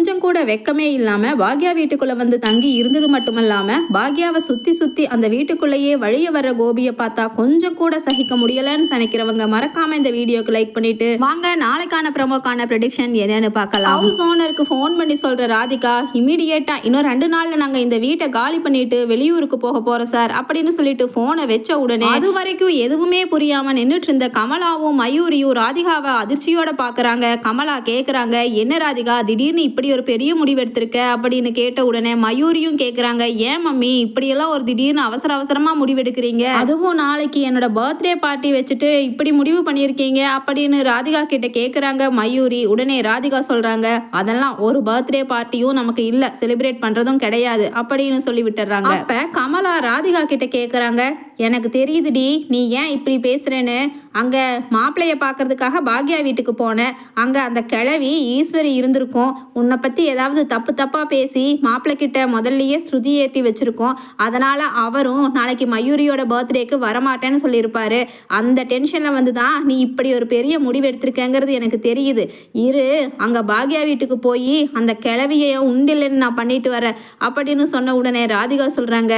கொஞ்சம் கூட வெக்கமே இல்லாம பாக்யா வீட்டுக்குள்ள வந்து தங்கி இருந்தது மட்டுமல்லாம பாக்யாவை சுத்தி சுத்தி அந்த வீட்டுக்குள்ளேயே வழிய வர்ற கோபியை பார்த்தா கொஞ்சம் கூட சகிக்க முடியலன்னு நினைக்கிறவங்க மறக்காம இந்த வீடியோக்கு லைக் பண்ணிட்டு வாங்க நாளைக்கான ப்ரோமோக்கான ப்ரெடிக்ஷன் என்னன்னு பார்க்கலாம். ஹவுஸ் ஓனருக்கு ஃபோன் பண்ணி சொல்ற ராதிகா இமீடியட்டா இன்னும் ரெண்டு நாள்ல நாங்க இந்த வீட்டை காலி பண்ணிட்டு வெளியூருக்கு போக போறோம் சார் அப்படின்னு சொல்லிட்டு போனை வச்ச உடனே அது வரைக்கும் எதுவுமே புரியாம நின்னுட்டு இருந்த கமலாவும் மயூரியும் ராதிகாவை அதிர்ச்சியோட பாக்குறாங்க கமலா கேக்குறாங்க என்ன ராதிகா திடீர்னு இப்படி ஒரு பெரிய முடிவு எடுத்திருக்க அப்படின்னு கேட்ட உடனே மயூரியும் கேக்குறாங்க ஏன் மம்மி இப்படியெல்லாம் ஒரு திடீர்னு அவசர அவசரமா முடிவு எடுக்கிறீங்க அதுவும் நாளைக்கு என்னோட பர்த்டே பார்ட்டி வச்சுட்டு இப்படி முடிவு பண்ணியிருக்கீங்க அப்படின்னு ராதிகா கிட்ட கேக்குறாங்க மயூரி. உடனே ராதிகா சொல்றாங்க அதெல்லாம் ஒரு பர்த்டே பார்ட்டியும் நமக்கு இல்ல செலிப்ரேட் பண்றதும் கிடையாது அப்படின்னு சொல்லி விட்டுறாங்க. அப்ப கமலா ராதிகா கிட்ட கேக்குறாங்க எனக்கு தெரியுதுடி நீ ஏன் இப்படி பேசுறேன்னு. அங்கே மாப்பிள்ளைய பார்க்கறதுக்காக பாக்யா வீட்டுக்கு போனேன் அங்கே அந்த கிழவி ஈஸ்வரி இருந்திருக்கும். உன்னை பற்றி ஏதாவது தப்பு தப்பாக பேசி மாப்பிள்ளை கிட்ட முதல்லயே ஸ்ருதி ஏற்றி வச்சுருக்கோம். அதனால் அவரும் நாளைக்கு மயூரியோட பர்த்டேக்கு வரமாட்டேன்னு சொல்லியிருப்பாரு. அந்த டென்ஷனில் வந்து தான் நீ இப்படி ஒரு பெரிய முடிவு எடுத்திருக்கேங்கிறது எனக்கு தெரியுது. இரு அங்கே பாக்யா வீட்டுக்கு போய் அந்த கிழவியை உண்டில்லைன்னு நான் பண்ணிட்டு வரேன். அப்படின்னு சொன்ன உடனே ராதிகா சொல்கிறாங்க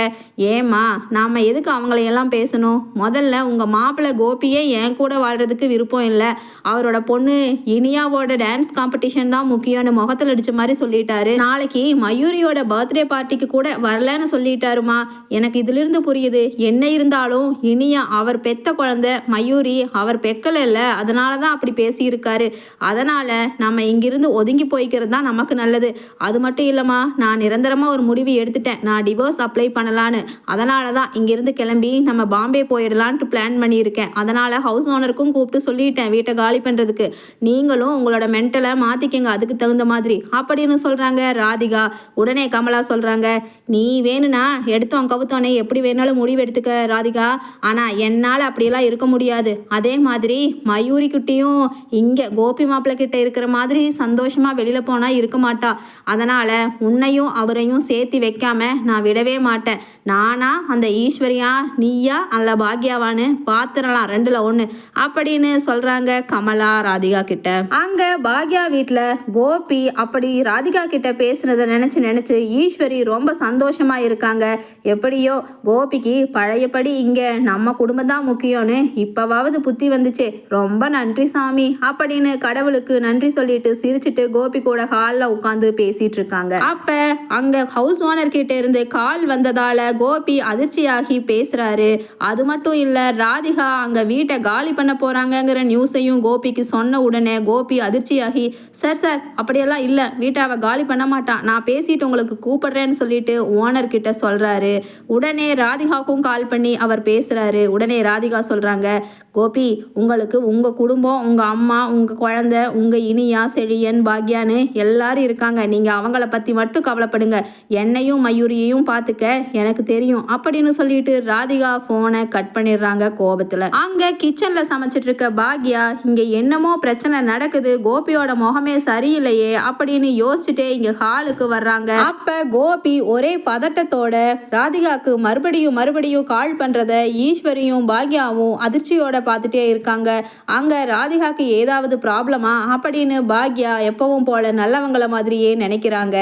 ஏம்மா நாம் எதுக்கு அவங்களையெல்லாம் பேசணும்? முதல்ல உங்கள் மாப்பிள்ளை கோபியே என் கூட வாழ்கிறதுக்கு விருப்பம் இல்லை. அவரோட பொண்ணு இனியாவோட டான்ஸ் காம்படிஷன் தான் முக்கியம்னு முகத்தில் அடித்த மாதிரி சொல்லிட்டாரு. நாளைக்கு மயூரியோட பர்த்டே பார்ட்டிக்கு கூட வரலன்னு சொல்லிட்டாருமா. எனக்கு இதிலிருந்து புரியுது. என்ன இருந்தாலும் இனியா அவர் பெத்த குழந்தை மயூரி அவர் பெக்கல இல்ல அதனால தான் அப்படி பேசியிருக்காரு. அதனால் நம்ம இங்கிருந்து ஒதுங்கி போய்க்கிறது தான் நமக்கு நல்லது. அது மட்டும் இல்லைம்மா நான் நிரந்தரமாக ஒரு முடிவு எடுத்துட்டேன். நான் டிவோர்ஸ் அப்ளை பண்ணலான்னு. அதனால தான் இங்கிருந்து கிளம்பி நம்ம பாம்பே போயிடலான்ட்டு பிளான் பண்ணியிருக்கேன். அதனால் ஹவுஸ் ஓனருக்கும் கூப்பிட்டு சொல்லிட்டேன் வீட்டை காலி பண்ணுறதுக்கு நீங்களும் உங்களோட மென்டலை மாற்றிக்கங்க அதுக்கு தகுந்த மாதிரி. அப்படின்னு சொல்கிறாங்க ராதிகா. உடனே கமலா சொல்கிறாங்க நீ வேணும்னா எடுத்தோம் கவுத்தோனே எப்படி வேணாலும் முடிவு எடுத்துக்க ராதிகா. ஆனால் என்னால் அப்படியெல்லாம் இருக்க முடியாது. அதே மாதிரி மயூரி கிட்டேயும் இங்கே கோபி மாப்பிள்ளை கிட்ட இருக்கிற மாதிரி சந்தோஷமாக வெளியில் போனால் இருக்க மாட்டா. அதனால் உன்னையும் அவரையும் சேர்த்து வைக்காம நான் விடவே மாட்டேன். நானா அந்த ஈஸ்வரியா நீயா அல்ல பாக்யாவான்னு பார்த்துடலாம் ரெண்டுல ஒன்று அப்படின்னு சொல்கிறாங்க கமலா ராதிகா கிட்ட. அங்கே பாக்யா வீட்டில் கோபி அப்படி ராதிகா கிட்ட பேசுனதை நினச்சி நினச்சி ஈஸ்வரி ரொம்ப சந்தோஷமா இருக்காங்க. எப்படியோ கோபிக்கு பழையபடி இங்கே நம்ம குடும்பம் தான் முக்கியம்னு இப்போவாவது புத்தி வந்துச்சே. ரொம்ப நன்றி சாமி அப்படின்னு கடவுளுக்கு நன்றி சொல்லிட்டு சிரிச்சிட்டு கோபி கூட ஹாலில் உட்காந்து பேசிட்டு இருக்காங்க. அப்ப அங்க ஹவுஸ் ஓனர் கிட்ட இருந்து கால் வந்ததால கோபி அதிர்ச்சியாகி பேசுறாரு. அது மட்டும் இல்லை ராதிகா அங்கே வீட்டை காலி பண்ண போகிறாங்கங்கிற நியூஸையும் கோபிக்கு சொன்ன உடனே கோபி அதிர்ச்சியாகி சார் சார் அப்படியெல்லாம் இல்லை வீட்டை அவள் காலி பண்ண மாட்டான் நான் பேசிட்டு உங்களுக்கு கூப்பிடுறேன்னு சொல்லிட்டு ஓனர் கிட்ட சொல்கிறாரு உடனே ராதிகாவுக்கும் கால் பண்ணி அவர் பேசுகிறாரு உடனே ராதிகா சொல்கிறாங்க கோபி உங்களுக்கு உங்கள் குடும்பம் உங்கள் அம்மா உங்கள் குழந்த உங்கள் இனியா செழியன் பாக்யான்னு எல்லாரும் இருக்காங்க. நீங்கள் அவங்கள பற்றி மட்டும் கவலைப்படுங்க. என்னையும் மயூரியையும் பார்த்துக்க எனக்கு தெரியும் அப்படின்னு சொல்லிட்டு ராதிகா போனை கட் பண்ணிடுறாங்க கோபத்துல. அங்க கிச்சன்ல சமைச்சிட்டு இருக்க பாக்யா இங்க என்னமோ பிரச்சனை நடக்குது. கோபியோட முகமே சரியில்லையே அப்படின்னு யோசிச்சுட்டே இங்க ஹாலுக்கு வர்றாங்க. அப்ப கோபி ஒரே பதட்டத்தோட ராதிகாக்கு மறுபடியும் மறுபடியும் கால் பண்றத ஈஸ்வரியும் பாக்யாவும் அதிர்ச்சியோட பார்த்துட்டே இருக்காங்க. அங்க ராதிகாக்கு ஏதாவது ப்ராப்ளமா அப்படின்னு பாக்யா எப்பவும் போல நல்லவங்கள மாதிரியே நினைக்கிறாங்க.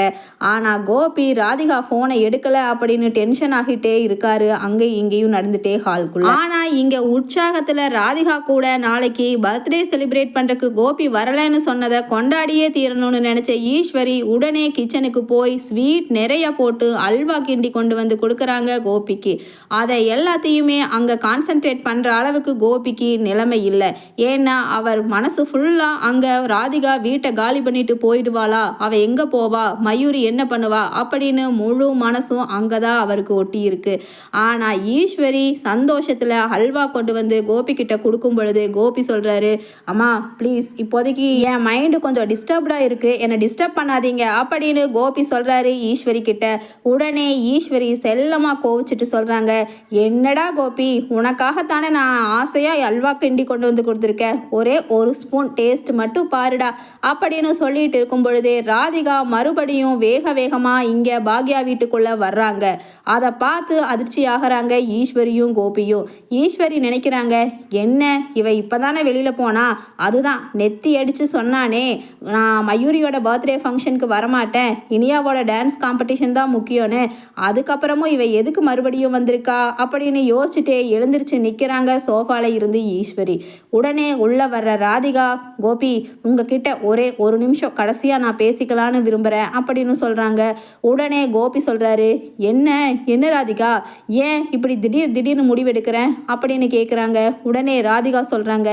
ஆனா கோபி ராதிகா போனை எடுக்கல அப்படின்னு டென்ஷன் ஆகிட்டே இருக்காரு. அங்கே இங்கேயும் நடந்துட்டே ஹால்குள்ள ஆனா இங்க உற்சாகத்துல ராதிகா கூட நாளைக்கு பர்த்டே செலிப்ரேட் பண்றதுக்கு கோபி வரலன்னு சொன்னதை கொண்டாடியே தீரணும்னு நினைச்ச ஈஸ்வரி உடனே கிச்சனுக்கு போய் ஸ்வீட் நிறைய போட்டு அல்வா கிண்டி கொண்டு வந்து கொடுக்குறாங்க கோபிக்கு. அதை எல்லாத்தையுமே அங்க கான்சென்ட்ரேட் பண்ற அளவுக்கு கோபிக்கு நிலைமை இல்லை. ஏன்னா அவர் மனசு ஃபுல்லா அங்க ராதிகா வீட்டை காலி பண்ணிட்டு போயிடுவாளா? அவ எங்க போவா? மயூரி என்ன பண்ணுவா? அப்படின்னு முழு மனசும் அங்கதான் அவருக்கு ஒட்டி இருக்கு ஆனா ஈஸ்வரி சந்தோஷத்துல ஹல்வா கொண்டு வந்து கோபி கிட்ட கொடுக்கும் பொழுது கோபி சொல்கிறாரு அம்மா ப்ளீஸ் இப்போதைக்கு என் மைண்டு கொஞ்சம் டிஸ்டர்ப்டாக இருக்குது என்னை டிஸ்டர்ப் பண்ணாதீங்க. அப்படின்னு கோபி சொல்கிறாரு ஈஸ்வரி கிட்ட. உடனே ஈஸ்வரி செல்லமாக கோவிச்சிட்டு சொல்கிறாங்க என்னடா கோபி உனக்காகத்தானே நான் ஆசையாக அல்வா கிண்டி கொண்டு வந்து கொடுத்துருக்கேன். ஒரே ஒரு ஸ்பூன் டேஸ்ட் மட்டும் பாருடா. அப்படின்னு சொல்லிட்டு இருக்கும் பொழுதே ராதிகா மறுபடியும் வேக வேகமாக இங்கே பாக்யா வீட்டுக்குள்ளே வர்றாங்க. அதை பார்த்து அதிர்ச்சி ஆகிறாங்க ஈஸ்வரி. ஈஸ்வரியும் கோபியும். ஈஸ்வரி நினைக்கிறாங்க என்ன? இவ இப்போதானே வெளியில் போனா? அதுதான் நெத்தி அடித்து சொன்னானே. நான் மயூரியோட பர்த்டே ஃபங்க்ஷனுக்கு வரமாட்டேன். இனியாவோட டான்ஸ் காம்படிஷன் தான் முக்கியம்னு. அதுக்கப்புறமும் இவ எதுக்கு மறுபடியும் வந்திருக்கா? அப்படின்னு யோசிச்சுட்டே எழுந்திருச்சு நிற்கிறாங்க சோஃபால இருந்து ஈஸ்வரி. உடனே உள்ள வர்ற ராதிகா கோபி உங்ககிட்ட ஒரே ஒரு நிமிஷம் கடைசியாக நான் பேசிக்கலான்னு விரும்புகிறேன் அப்படின்னு சொல்கிறாங்க உடனே கோபி சொல்கிறாரு என்ன? என்ன ராதிகா? ஏன் இப்படி திடீர் திடீர்னு முடிவெடுக்கிறேன் அப்படின்னு கேட்குறாங்க உடனே ராதிகா சொல்கிறாங்க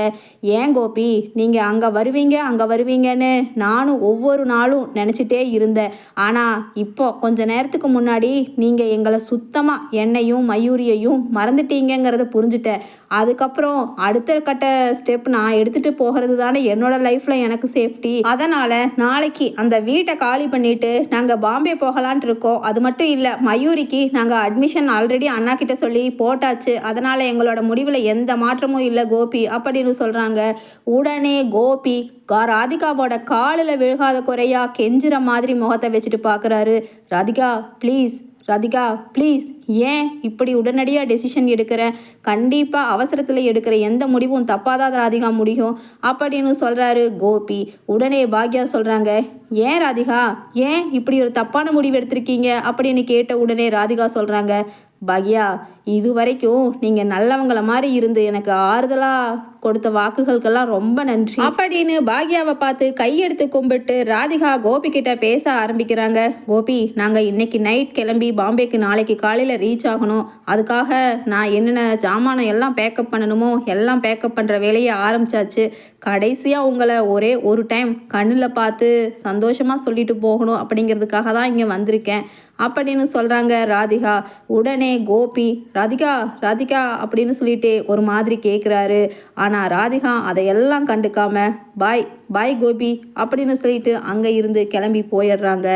ஏன் கோபி நீங்கள் அங்கே வருவீங்க அங்கே வருவீங்கன்னு நானும் ஒவ்வொரு நாளும் நினச்சிட்டே இருந்தேன். ஆனால் இப்போ கொஞ்ச நேரத்துக்கு முன்னாடி நீங்கள் எங்களை சுத்தமாக என்னையும் மயூரியையும் மறந்துட்டீங்கிறத புரிஞ்சுட்டேன். அதுக்கப்புறம் அடுத்த கட்ட ஸ்டெப் நான் எடுத்துகிட்டு போகிறது தானே என்னோட லைஃப்பில் எனக்கு சேஃப்டி அதனால் நாளைக்கு அந்த வீட்டை காலி பண்ணிவிட்டு நாங்கள் பாம்பே போகலான்ட்டு இருக்கோம். அது மட்டும் இல்லை மயூரிக்கு நாங்கள் அட்மிஷன் ஆல்ரெடி அண்ணா கிட்ட சொல்லி போட்டாச்சு. அதனால் எங்களோட முடிவில் எந்த மாற்றமும் இல்லை கோபி. அப்படின்னு சொல்கிறாங்க உடனே கோபி கா- ராதிகாவோட காலில் விழுகாத குறையா கெஞ்சுற மாதிரி முகத்தை வச்சுட்டு பார்க்குறாரு ராதிகா ப்ளீஸ் ராதிகா ப்ளீஸ் ஏன் இப்படி உடனடியாக டெசிஷன் எடுக்கிற? கண்டிப்பாக அவசரத்தில் எடுக்கிற எந்த முடிவும் தப்பாதான் ராதிகா முடியும் அப்படின்னு சொல்கிறாரு கோபி. உடனே பாக்யா சொல்கிறாங்க ஏன் ராதிகா? ஏன் இப்படி ஒரு தப்பான முடிவு எடுத்திருக்கீங்க? அப்படின்னு கேட்ட உடனே ராதிகா சொல்கிறாங்க பாக்யா இது வரைக்கும் நீங்கள் நல்லவங்கள மாதிரி இருந்து எனக்கு ஆறுதலாக கொடுத்த வாக்குகளுக்கெல்லாம் ரொம்ப நன்றி. அப்படின்னு பாக்யாவை பார்த்து கையெடுத்து கும்பிட்டு ராதிகா கோபி கிட்ட பேச ஆரம்பிக்கிறாங்க. கோபி நாங்கள் இன்னைக்கு நைட் கிளம்பி பாம்பேக்கு நாளைக்கு காலையில் ரீச் ஆகணும். அதுக்காக நான் என்னென்ன சாமானம் எல்லாம் பேக்கப் பண்ணணுமோ எல்லாம் பேக்கப் பண்ணுற வேலையை ஆரம்பிச்சாச்சு. கடைசியாக உங்களை ஒரே ஒரு டைம் கண்ணில் பார்த்து சந்தோஷமாக சொல்லிட்டு போகணும் அப்படிங்கிறதுக்காக தான் இங்கே வந்திருக்கேன். அப்படின்னு சொல்கிறாங்க ராதிகா. உடனே கோபி ராதிகா ராதிகா அப்படின்னு சொல்லிட்டு ஒரு மாதிரி கேட்குறாரு ஆனால் ராதிகா அதையெல்லாம் கண்டுக்காம பாய் பாய் கோபி அப்படின்னு சொல்லிட்டு அங்கே இருந்து கிளம்பி போயிடுறாங்க.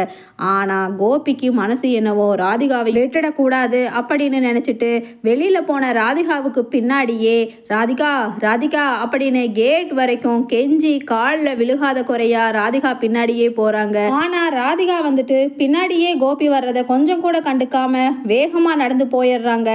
ஆனால் கோபிக்கு மனசு என்னவோ ராதிகாவை விட்டுடக்கூடாது அப்படின்னு நினச்சிட்டு வெளியில் போன ராதிகாவுக்கு பின்னாடியே ராதிகா ராதிகா அப்படின்னு கேட் வரைக்கும் கெஞ்சி காலில் விழுகாத குறையா ராதிகா பின்னாடியே போகிறாங்க ஆனால் ராதிகா வந்துட்டு பின்னாடியே கோபி வர்றதை கொஞ்சம் கூட கண்டுக்காம வேகமாக நடந்து போயிடுறாங்க.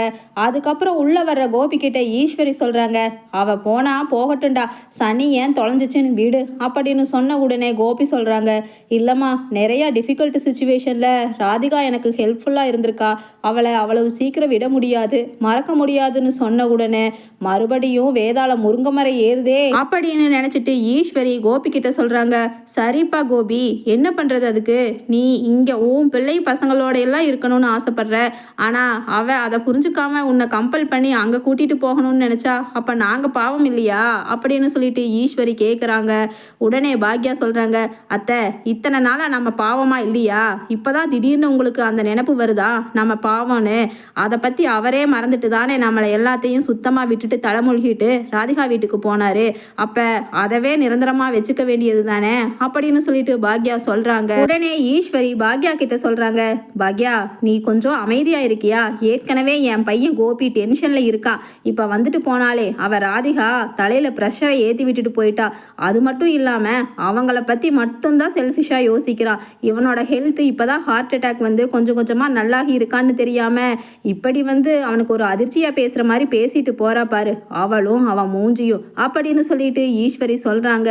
அதுக்கப்புறம் உள்ளே வர்ற கோபி கிட்ட ஈஸ்வரி சொல்கிறாங்க அவள் போனால் போகட்டும்டா. சனி ஏன் தொலைஞ்சிச்சுன்னு வீடு. அப்படின்னு சொன்ன உடனே கோபி சொல்கிறாங்க இல்லைம்மா நிறையா டிஃபிகல்ட் சுச்சுவேஷனில் ராதிகா எனக்கு ஹெல்ப்ஃபுல்லாக இருந்திருக்கா. அவளை அவ்வளவு சீக்கிரம் விட முடியாது மறக்க முடியாதுன்னு சொன்ன உடனே மறுபடியும் வேதாள முருங்கமரை ஏறுதே. அப்படின்னு நினச்சிட்டு ஈஸ்வரி கோபி கிட்ட சொல்கிறாங்க சரிப்பா கோபி என்ன பண்ணுறது அதுக்கு? நீ இங்கே உன் பிள்ளை பசங்களோட எல்லாம் இருக்கணும்னு ஆசைப்படுற. ஆனால் அவள் அதை புரிஞ்சுக்காம உன்னை கம்பல் பண்ணி அங்கே கூட்டிகிட்டு போகணும்னு நினச்சா அப்போ நாங்கள் பாவம் இல்லையா? அப்படின்னு சொல்லிட்டு ஈஸ்வரி கேட்குறாங்க உடனே பாக்யா சொல்கிறாங்க அத்தை இத்தனை நாளாக நம்ம பாவமா இல்லையா? இப்பதான் திடீர்னு உங்களுக்கு அந்த நினப்பு வருதா? நம்ம பாவம்னு. அதை பற்றி அவரே மறந்துட்டு தானே நம்மளை எல்லாத்தையும் சுத்தமாக விட்டுட்டு தலைமொழிகிட்டு ராதிகா வீட்டுக்கு போனாரு. அப்போ அதவே நிரந்தரமாக வச்சுக்க வேண்டியது தானே? அப்படின்னு சொல்லிட்டு பாக்யா சொல்கிறாங்க உடனே ஈஸ்வரி பாக்யா கிட்ட சொல்கிறாங்க பாக்யா நீ கொஞ்சம் அமைதியாக இருக்கியா? ஏற்கனவே என் பையன் கோபி டென்ஷனில் இருக்கா. இப்போ வந்துட்டு போனாலே அவ ராதிகா தலையில் ப்ரெஷரை ஏற்றி விட்டுட்டு போயிட்டா. அது மட்டும் இல்லை இல்லாமல் அவங்கள பற்றி மட்டும்தான் செல்ஃபிஷாக யோசிக்கிறான் இவனோட ஹெல்த் இப்பதான் ஹார்ட் அட்டாக் வந்து கொஞ்சம் கொஞ்சமாக நல்லாகி இருக்கான்னு தெரியாமல் இப்படி வந்து அவனுக்கு ஒரு அதிர்ச்சியாக பேசுகிற மாதிரி பேசிட்டு போகிறா பாரு. அவளும் அவன் மூஞ்சியும் அப்படின்னு சொல்லிட்டு ஈஸ்வரி சொல்கிறாங்க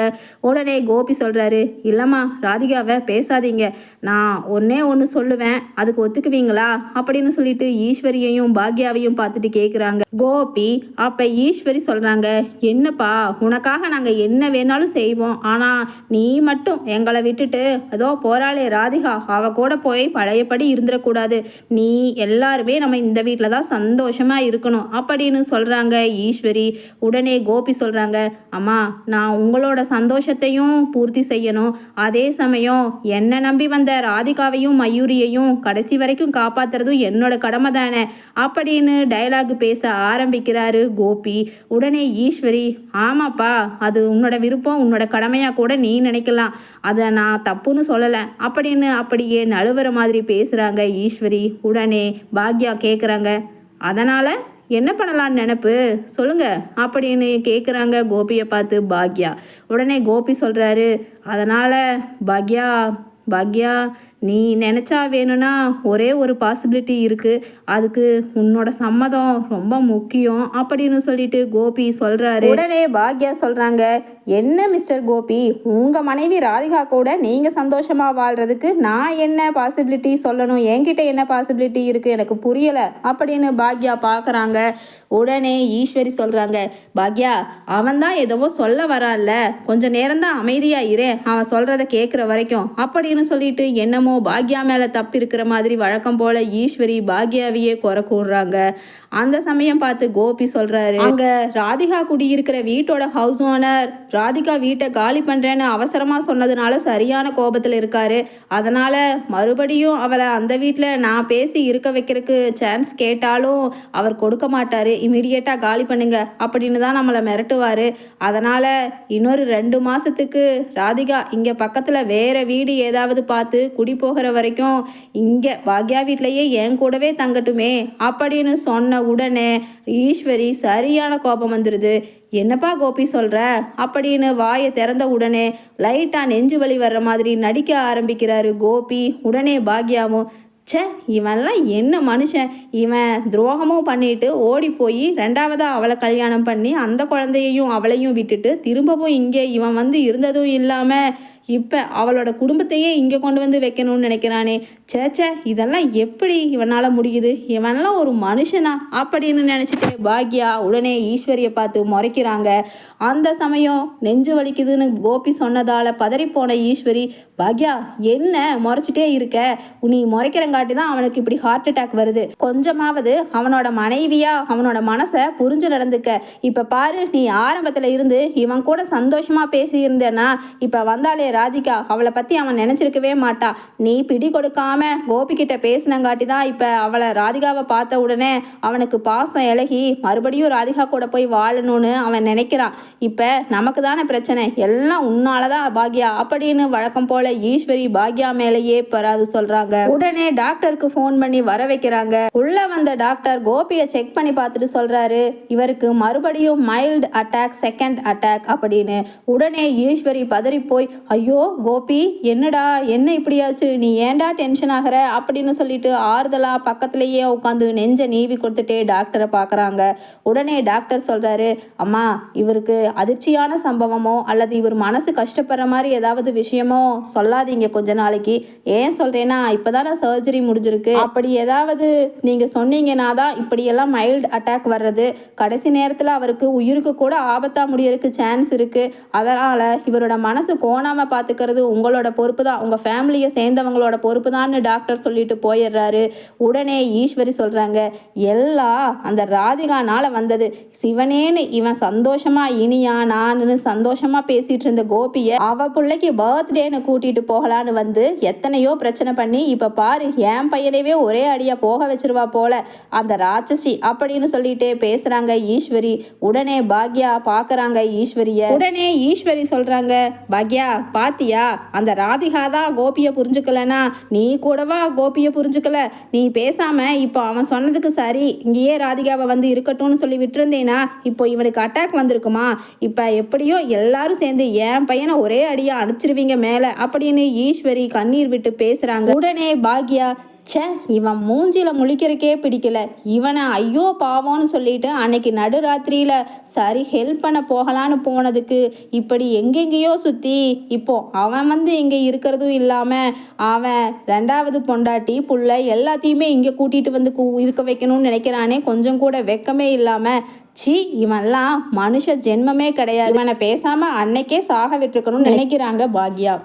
உடனே கோபி சொல்கிறாரு இல்லைம்மா ராதிகாவை பேசாதீங்க. நான் ஒன்னே ஒன்று சொல்லுவேன். அதுக்கு ஒத்துக்குவீங்களா? அப்படின்னு சொல்லிட்டு ஈஸ்வரியையும் பாக்யாவையும் பார்த்துட்டு கேட்குறாங்க கோபி அப்போ ஈஸ்வரி சொல்கிறாங்க என்னப்பா உனக்காக நாங்கள் என்ன வேணாலும் செய்வோம். ஆனால் நீ மட்டும் எங்களை விட்டுட்டு ஏதோ போராளே ராதிகா அவ கூட போய் பழையபடி இருந்துடக்கூடாது. நீ எல்லாருமே நம்ம இந்த வீட்டில் தான் சந்தோஷமாக இருக்கணும் அப்படின்னு சொல்கிறாங்க ஈஸ்வரி. உடனே கோபி சொல்கிறாங்க அம்மா நான் உங்களோட சந்தோஷத்தையும் பூர்த்தி செய்யணும். அதே சமயம் என்னை நம்பி வந்த ராதிகாவையும் மயூரியையும் கடைசி வரைக்கும் காப்பாத்துறதும் என்னோட கடமை தானே அப்படின்னு டயலாக் பேச ஆரம்பிக்கிறாரு கோபி. உடனே ஈஸ்வரி ஆமாப்பா அது உன்னோட விருப்பம் உன்னோட கடமை கடமையா கூட நீ நினைக்கலாம். அதை நான் தப்புன்னு சொல்லலை. அப்படின்னு அப்படியே நழுவுற மாதிரி பேசுகிறாங்க ஈஸ்வரி. உடனே பாக்யா கேட்குறாங்க அதனால் என்ன பண்ணலான்னு நினப்பு? சொல்லுங்க அப்படின்னு கேட்குறாங்க கோபியை பார்த்து பாக்யா. உடனே கோபி சொல்கிறாரு அதனால் பாக்யா பாக்யா நீ நினச்சா வேணும்னா ஒரே ஒரு பாசிபிலிட்டி இருக்குது அதுக்கு உன்னோட சம்மதம் ரொம்ப முக்கியம் அப்படின்னு சொல்லிட்டு கோபி சொல்கிறாரு உடனே பாக்யா சொல்கிறாங்க என்ன மிஸ்டர் கோபி? உங்கள் மனைவி ராதிகா கூட நீங்கள் சந்தோஷமாக வாழ்கிறதுக்கு நான் என்ன பாசிபிலிட்டி சொல்லணும்? என்கிட்ட என்ன பாசிபிலிட்டி இருக்குது எனக்கு புரியலை. அப்படின்னு பாக்யா பார்க்குறாங்க உடனே ஈஸ்வரி சொல்கிறாங்க பாக்யா அவன் தான் ஏதோ சொல்ல வரான்ல. கொஞ்சம் நேரம் தான் அமைதியாக இரு. அவன் சொல்கிறத கேட்குற வரைக்கும். அப்படின்னு சொல்லிட்டு என்னமோ பாக்யா மேலே தப்பு இருக்கிற மாதிரி வழக்கம் போல ஈஸ்வரி பாக்யாவையே குறை கூடுறாங்க அந்த சமயம் பார்த்து கோபி சொல்கிறாரு அங்க ராதிகா குடியிருக்கிற வீட்டோட ஹவுஸ் ஓனர் ராதிகா வீட்டை காலி பண்ணுறேன்னு அவசரமாக சொன்னதுனால சரியான கோபத்தில் இருக்காரு. அதனால் மறுபடியும் அவளை அந்த வீட்டில் நான் பேசி இருக்க வைக்கிறதுக்கு சான்ஸ் கேட்டாலும் அவர் கொடுக்க மாட்டார். இமீடியட்டாக காலி பண்ணுங்க அப்படின்னு தான் நம்மளை மிரட்டுவார். அதனால் இன்னொரு ரெண்டு மாதத்துக்கு ராதிகா இங்கே பக்கத்தில் வேற வீடு ஏதாவது பார்த்து குடி போகிற வரைக்கும் இங்கே பாக்யா வீட்லேயே என் கூடவே தங்கட்டுமே அப்படின்னு சொன்ன உடனே ஈஸ்வரி சரியான கோபம் வந்துடுது என்னப்பா கோபி சொல்கிற அப்படின்னு வாயை திறந்த உடனே லைட்டாக நெஞ்சு வலி வர்ற மாதிரி நடிக்க ஆரம்பிக்கிறாரு கோபி. உடனே பாக்யாவும் ச்சே இவன்லாம் என்ன மனுஷன்? இவன் துரோகமும் பண்ணிட்டு ஓடி போய் ரெண்டாவதாக அவளை கல்யாணம் பண்ணி அந்த குழந்தையையும் அவளையும் விட்டுட்டு திரும்பவும் இங்கே இவன் வந்து இருந்ததும் இல்லாமல் இப்போ அவளோட குடும்பத்தையே இங்கே கொண்டு வந்து வைக்கணும்னு நினைக்கிறானே. சேச்சே ச்சே இதெல்லாம் எப்படி இவனால் முடியுது? இவனெல்லாம் ஒரு மனுஷனா? அப்படின்னு நினச்சிட்டு பாக்யா உடனே ஈஸ்வரியை பார்த்து முறைக்கிறாங்க. அந்த சமயம் நெஞ்சு வலிக்குதுன்னு கோபி சொன்னதால் பதறிப்போன ஈஸ்வரி பாக்யா என்ன முறைச்சிட்டே இருக்க? நீ முறைக்கிறங்காட்டி தான் அவனுக்கு இப்படி ஹார்ட் அட்டாக் வருது. கொஞ்சமாவது அவனோட மனைவியா அவனோட மனசை புரிஞ்சு நடந்துக்க. இப்போ பாரு நீ ஆரம்பத்தில் இருந்து இவன் கூட சந்தோஷமாக பேசியிருந்தேன்னா இப்போ வந்தாலே ராதிகா அவளை பற்றி அவன் நினச்சிருக்கவே மாட்டா. நீ பிடி கொடுக்காம கோபிக்கிட்ட பேசினங்காட்டி தான் இப்போ அவளை ராதிகாவை பார்த்த உடனே அவனுக்கு பாசம் இலகி மறுபடியும் ராதிகா கூட போய் வாழணும்னு அவன் நினைக்கிறான். இப்போ நமக்கு தானே பிரச்சனை. எல்லாம் உன்னால தான் பாக்யா அப்படின்னு வழக்கம் போல ஈஸ்வரி பாக்யா மேலேயே பராது சொல்றாங்க. உடனே டாக்டருக்கு ஃபோன் பண்ணி வர வைக்கிறாங்க. உள்ள வந்த டாக்டர் கோபியை செக் பண்ணி பார்த்துட்டு சொல்றாரு இவருக்கு மறுபடியும் மைல்டு அட்டாக் செகண்ட் அட்டாக் அப்படின்னு. உடனே ஈஸ்வரி பதறி போய் ஐயோ ஐயோ கோபி என்னடா என்ன இப்படியாச்சு? நீ ஏன்டா டென்ஷன் ஆகிற? அப்படின்னு சொல்லிட்டு ஆறுதலாக பக்கத்துலேயே உட்காந்து நெஞ்சை நீவி கொடுத்துட்டே டாக்டரை பார்க்குறாங்க. உடனே டாக்டர் சொல்கிறாரு அம்மா இவருக்கு அதிர்ச்சியான சம்பவமோ அல்லது இவர் மனசு கஷ்டப்படுற மாதிரி ஏதாவது விஷயமோ சொல்லாதீங்க கொஞ்ச நாளைக்கு. ஏன் சொல்கிறேன்னா இப்போ தானே சர்ஜரி முடிஞ்சிருக்கு. அப்படி ஏதாவது நீங்கள் சொன்னீங்கன்னா தான் இப்படியெல்லாம் மைல்டு அட்டாக் வர்றது. கடைசி நேரத்தில் அவருக்கு உயிருக்கு கூட ஆபத்தாக முடியறதுக்கு சான்ஸ் இருக்குது அதனால் இவரோட மனசு கோணாமல் பார்த்துக்கிறது உங்களோட பொறுப்பு தான். உங்க ஃபேமிலியை சேர்ந்தவங்களோட பொறுப்பு தான்னு டாக்டர் சொல்லிட்டு போயிடுறாரு. உடனே ஈஸ்வரி சொல்றாங்க எல்லாம் அந்த ராதிகானால வந்தது. சிவனேன்னு இவன் சந்தோஷமா இனியா நானுன்னு சந்தோஷமா பேசிட்டு இருந்த கோபியை அவ பிள்ளைக்கு பர்த்டேன்னு கூட்டிட்டு போகலான்னு வந்து எத்தனையோ பிரச்சனை பண்ணி இப்ப பாரு என் பையனைவே ஒரே அடியா போக வச்சிருவா போல. அந்த ராட்சசி அப்படின்னு சொல்லிட்டே பேசுறாங்க ஈஸ்வரி. உடனே பாக்யா பாக்குறாங்க ஈஸ்வரிய. உடனே ஈஸ்வரி சொல்றாங்க பாக்யா பாத்தியா அந்த ராதிகா தான் கோபியை புரிஞ்சுக்கலனா நீ கூடவா கோபியை புரிஞ்சுக்கல? நீ பேசாம இப்போ அவன் சொன்னதுக்கு சரி இங்கேயே ராதிகாவை வந்து இருக்கட்டும்னு சொல்லி விட்டுருந்தேனா இப்போ இவனுக்கு அட்டாக் வந்திருக்குமா? இப்போ எப்படியோ எல்லாரும் சேர்ந்து என் பையனை ஒரே அடியாக அனுப்பிச்சிருவீங்க மேலே அப்படின்னு ஈஸ்வரி கண்ணீர் விட்டு பேசுகிறாங்க உடனே பாக்யா ச்சே இவன் மூஞ்சில முழிக்கிறக்கே பிடிக்கல. இவனை ஐயோ பாவம்னு சொல்லிட்டு அன்னைக்கு நடுராத்திரியில் சரி ஹெல்ப் பண்ண போகலான்னு போனதுக்கு இப்படி எங்கெங்கேயோ சுற்றி இப்போ அவன் வந்து இங்கே இருக்கிறதும் இல்லாமல் அவன் ரெண்டாவது பொண்டாட்டி புள்ள எல்லாத்தையுமே இங்கே கூட்டிகிட்டு வந்து கூ- இருக்க வைக்கணும்னு நினைக்கிறானே கொஞ்சம் கூட வெக்கமே இல்லாமல் சி இவன்லாம் மனுஷ ஜென்மமே கிடையாது. இவனை பேசாமல் அன்னைக்கே சாக விட்டுருக்கணும்னு நினைக்கிறாங்க பாக்யா.